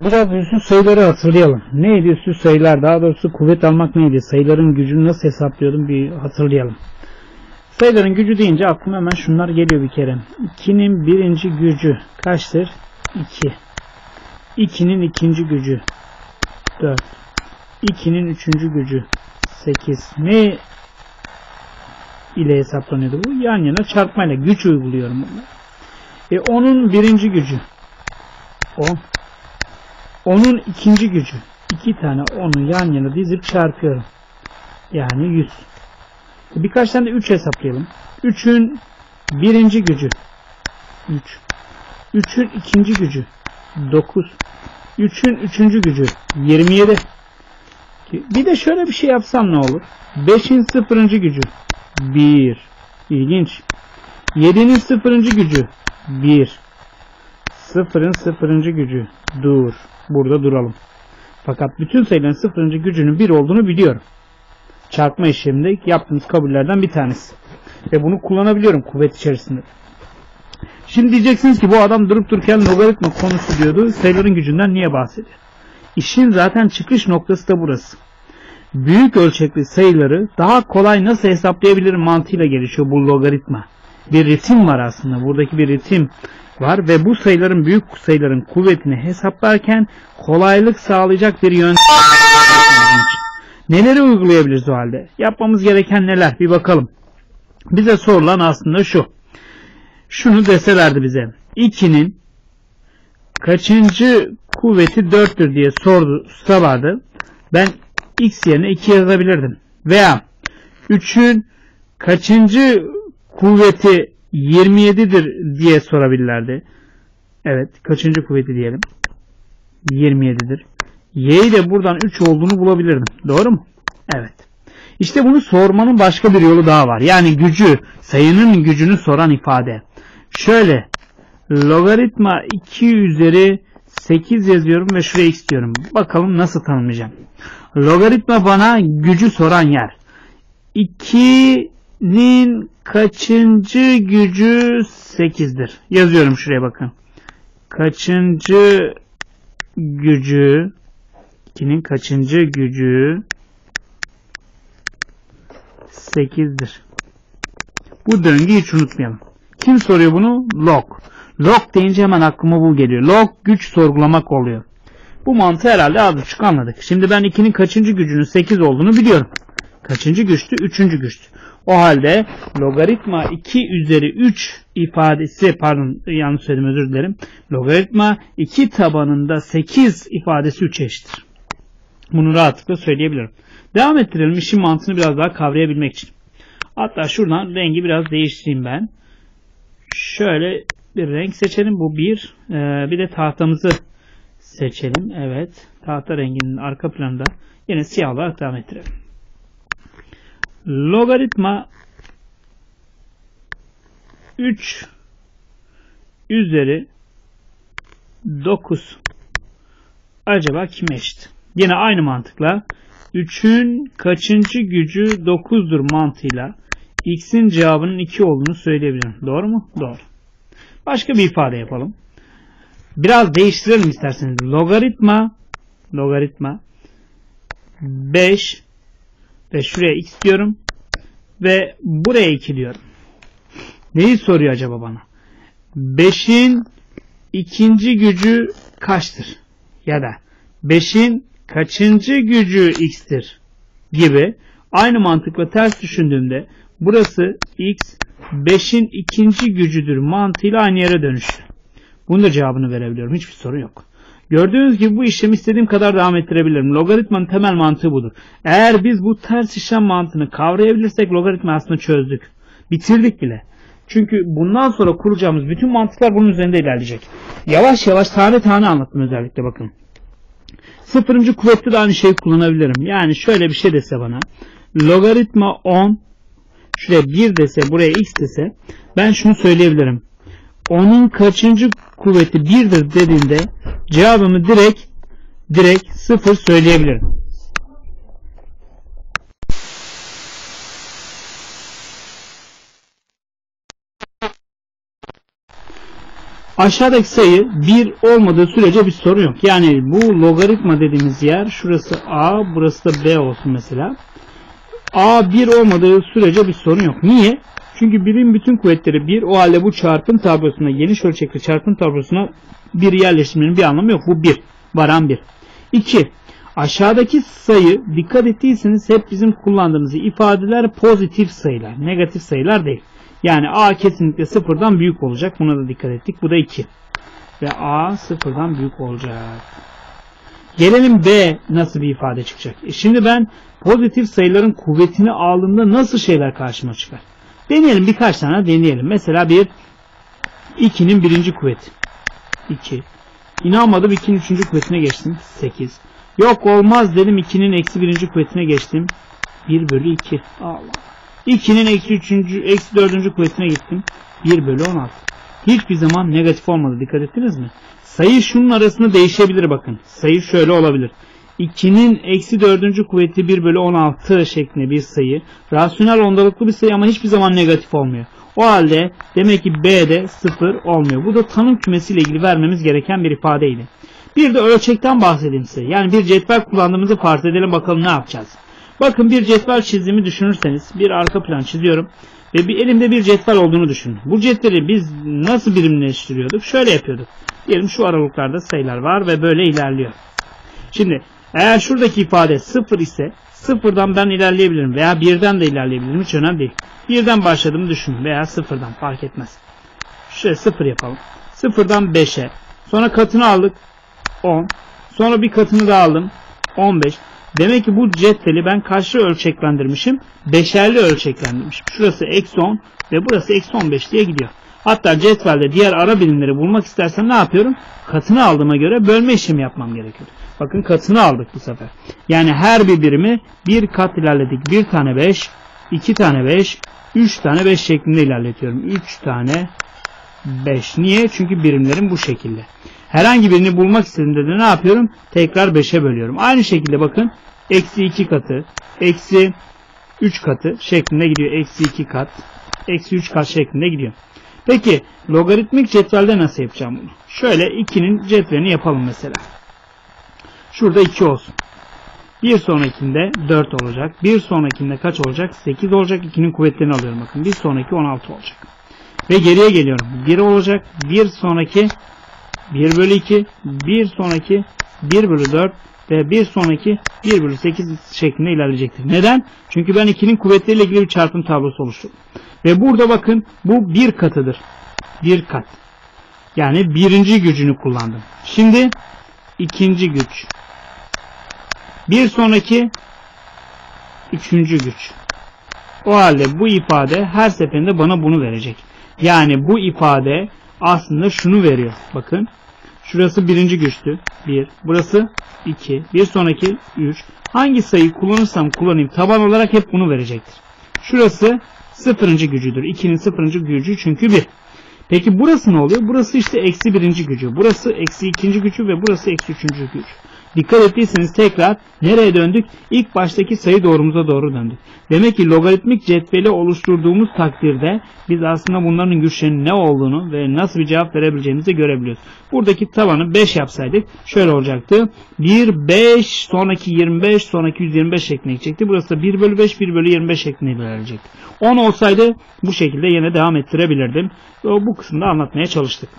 Biraz üstü sayıları hatırlayalım. Neydi üstü sayılar? Daha doğrusu kuvvet almak neydi? Sayıların gücünü nasıl hesaplıyordum bir hatırlayalım. Sayıların gücü deyince aklıma hemen şunlar geliyor bir kere. 2'nin birinci gücü kaçtır? 2. 2'nin ikinci gücü 4. 2'nin üçüncü gücü 8. Ne ile hesaplanıyordu bu? Yan yana çarpmayla güç uyguluyorum. E onun birinci gücü 10. Onun ikinci gücü. iki tane onu yan yana dizip çarpıyorum. Yani 100. E, Birkaç tane de 3 hesaplayalım. 3'ün birinci gücü 3. 3'ün ikinci gücü 9. 3'ün üçüncü gücü 27. Bir de şöyle bir şey yapsam ne olur? 5'in sıfırıncı gücü 1. İlginç. 7'nin sıfırıncı gücü 1. Sıfırın sıfırıncı gücü. Dur. Burada duralım. Fakat bütün sayıların sıfırıncı gücünün bir olduğunu biliyorum. Çarpma işleminde yaptığımız kabullerden bir tanesi. Ve bunu kullanabiliyorum kuvvet içerisinde. Şimdi diyeceksiniz ki bu adam durup dururken logaritma konusu diyordu. Sayıların gücünden niye bahsediyor? İşin zaten çıkış noktası da burası. Büyük ölçekli sayıları daha kolay nasıl hesaplayabilirim mantığıyla gelişiyor bu logaritma. Bir ritim var aslında. Buradaki bir ritim var ve bu sayıların büyük sayıların kuvvetini hesaplarken kolaylık sağlayacak bir yöntem. Neleri uygulayabiliriz o halde? Yapmamız gereken neler? Bir bakalım. Bize sorulan aslında şu. Şunu deselerdi bize. 2'nin kaçıncı kuvveti 4'tür diye sorsalardı. Ben x yerine 2 yazabilirdim. Veya 3'ün kaçıncı kuvveti 27'dir diye sorabilirlerdi. Evet. Kaçıncı kuvveti diyelim. 27'dir. Y'yi de buradan 3 olduğunu bulabilirdim. Doğru mu? Evet. İşte bunu sormanın başka bir yolu daha var. Yani gücü, sayının gücünü soran ifade. Şöyle. Logaritma 2 üzeri 8 yazıyorum ve şuraya x diyorum. Bakalım nasıl tanımlayacağım. Logaritma bana gücü soran yer. 2'nin kaçıncı gücü 8'dir. Yazıyorum şuraya bakın. Kaçıncı gücü 2'nin kaçıncı gücü 8'dir. Bu döngüyü hiç unutmayalım. Kim soruyor bunu? Log. Log deyince hemen aklıma bu geliyor. Log güç sorgulamak oluyor. Bu mantığı herhalde az buçuk anladık. Şimdi ben 2'nin kaçıncı gücünün 8 olduğunu biliyorum. Kaçıncı güçtü? Üçüncü güçtü. O halde logaritma 2 üzeri 3 ifadesi pardon yanlış söyledim özür dilerim. Logaritma 2 tabanında 8 ifadesi 3 eşittir. Bunu rahatlıkla söyleyebilirim. Devam ettirelim işin mantığını biraz daha kavrayabilmek için. Hatta şuradan rengi biraz değiştireyim ben. Şöyle bir renk seçelim. Bu bir. Ee, bir de tahtamızı seçelim. Evet. Tahta renginin arka planında yine siyah olarak devam ettirelim. Logaritma 3 üzeri 9 acaba kime eşit? Yine aynı mantıkla 3'ün kaçıncı gücü 9'dur mantığıyla x'in cevabının 2 olduğunu söyleyebilirim. Doğru mu? Doğru. Başka bir ifade yapalım. Biraz değiştirelim isterseniz. Logaritma logaritma 5 ve şuraya x diyorum ve buraya 2 diyorum. Neyi soruyor acaba bana? 5'in ikinci gücü kaçtır? Ya da 5'in kaçıncı gücü x'tir? Gibi aynı mantıkla ters düşündüğümde burası x 5'in ikinci gücüdür mantığıyla aynı yere dönüştü. Bunun da cevabını verebiliyorum. Hiçbir sorun yok. Gördüğünüz gibi bu işlemi istediğim kadar devam ettirebilirim. Logaritmanın temel mantığı budur. Eğer biz bu ters işlem mantığını kavrayabilirsek logaritma aslında çözdük. Bitirdik bile. Çünkü bundan sonra kuracağımız bütün mantıklar bunun üzerinde ilerleyecek. Yavaş yavaş tane tane anlattım özellikle bakın. Sıfırıncı kuvvette de aynı şeyi kullanabilirim. Yani şöyle bir şey dese bana. Logaritma 10 şuraya 1 dese buraya x dese ben şunu söyleyebilirim. Onun kaçıncı kuvveti 1'dir dediğinde cevabımı direkt direkt 0 söyleyebilirim. Aşağıdaki sayı 1 olmadığı sürece bir sorun yok. Yani bu logaritma dediğimiz yer şurası A, burası da B olsun mesela. A 1 olmadığı sürece bir sorun yok. Niye? Çünkü birim bütün kuvvetleri 1 o halde bu çarpım tablosuna geniş ölçekli çarpım tablosuna bir yerleştirmenin bir anlamı yok. Bu 1. Varan 1. 2. Aşağıdaki sayı dikkat ettiyseniz hep bizim kullandığımız ifadeler pozitif sayılar. Negatif sayılar değil. Yani A kesinlikle sıfırdan büyük olacak. Buna da dikkat ettik. Bu da 2. Ve A sıfırdan büyük olacak. Gelelim B nasıl bir ifade çıkacak. E şimdi ben pozitif sayıların kuvvetini aldığımda nasıl şeyler karşıma çıkar? Deneyelim birkaç tane deneyelim. Mesela bir 2'nin birinci kuvveti. 2. İnanmadım 2'nin üçüncü kuvvetine geçtim. 8. Yok olmaz dedim 2'nin eksi birinci kuvvetine geçtim. 1 bölü 2. Allah. 2'nin eksi üçüncü, eksi dördüncü kuvvetine gittim. 1 bölü 16. Hiçbir zaman negatif olmadı. Dikkat ettiniz mi? Sayı şunun arasında değişebilir bakın. Sayı şöyle olabilir. 2'nin eksi dördüncü kuvveti 1 bölü 16 şeklinde bir sayı. Rasyonel ondalıklı bir sayı ama hiçbir zaman negatif olmuyor. O halde demek ki B'de 0 olmuyor. Bu da tanım kümesiyle ilgili vermemiz gereken bir ifadeydi. Bir de ölçekten bahsedeyim size. Yani bir cetvel kullandığımızı farz edelim bakalım ne yapacağız. Bakın bir cetvel çizimi düşünürseniz bir arka plan çiziyorum. Ve bir elimde bir cetvel olduğunu düşünün. Bu cetveli biz nasıl birimleştiriyorduk? Şöyle yapıyorduk. Diyelim şu aralıklarda sayılar var ve böyle ilerliyor. Şimdi eğer şuradaki ifade 0 ise sıfırdan ben ilerleyebilirim veya birden de ilerleyebilirim. Hiç önemli değil. Birden başladığımı düşünün veya sıfırdan fark etmez. Şöyle sıfır yapalım. Sıfırdan 5'e. Sonra katını aldık. 10. Sonra bir katını daha aldım. 15. Demek ki bu cetveli ben kaçlı ölçeklendirmişim? Beşerli ölçeklendirmişim. Şurası eksi 10 ve burası eksi 15 diye gidiyor. Hatta cetvelde diğer ara birimleri bulmak istersem ne yapıyorum? Katını aldığıma göre bölme işlemi yapmam gerekiyor. Bakın katını aldık bu sefer. Yani her bir birimi bir kat ilerledik. Bir tane 5, iki tane 5, üç tane 5 şeklinde ilerletiyorum. Üç tane 5. Niye? Çünkü birimlerim bu şekilde. Herhangi birini bulmak istediğimde de ne yapıyorum? Tekrar 5'e bölüyorum. Aynı şekilde bakın. Eksi 2 katı, eksi 3 katı şeklinde gidiyor. Eksi 2 kat, eksi 3 kat şeklinde gidiyor. Peki logaritmik cetvelde nasıl yapacağım bunu? Şöyle 2'nin cetvelini yapalım mesela. Şurada 2 olsun. Bir sonrakinde 4 olacak. Bir sonrakinde kaç olacak? 8 olacak. 2'nin kuvvetlerini alıyorum bakın. Bir sonraki 16 olacak. Ve geriye geliyorum. 1 olacak. Bir sonraki 1 bölü 2. Bir sonraki 1 bölü 4 ve bir sonraki 1 bölü 8 şeklinde ilerleyecektir. Neden? Çünkü ben 2'nin kuvvetleriyle ilgili bir çarpım tablosu oluşturdum. Ve burada bakın bu bir katıdır. Bir kat. Yani birinci gücünü kullandım. Şimdi ikinci güç. Bir sonraki üçüncü güç. O halde bu ifade her seferinde bana bunu verecek. Yani bu ifade aslında şunu veriyor. Bakın. Şurası birinci güçtü. 1. Burası 2. Bir sonraki 3. Hangi sayıyı kullanırsam kullanayım taban olarak hep bunu verecektir. Şurası sıfırıncı gücüdür. 2'nin sıfırıncı gücü çünkü 1. Peki burası ne oluyor? Burası işte eksi birinci gücü. Burası eksi ikinci gücü ve burası eksi üçüncü güç. Dikkat ettiyseniz tekrar nereye döndük? İlk baştaki sayı doğrumuza doğru döndük. Demek ki logaritmik cetveli oluşturduğumuz takdirde biz aslında bunların güçlerinin ne olduğunu ve nasıl bir cevap verebileceğimizi görebiliyoruz. Buradaki tabanı 5 yapsaydık şöyle olacaktı. 1, 5, sonraki 25, sonraki 125 şeklinde gidecekti. Burası da 1 bölü 5, 1 bölü 25 şeklinde ilerleyecekti. 10 olsaydı bu şekilde yine devam ettirebilirdim. Bu kısımda anlatmaya çalıştık.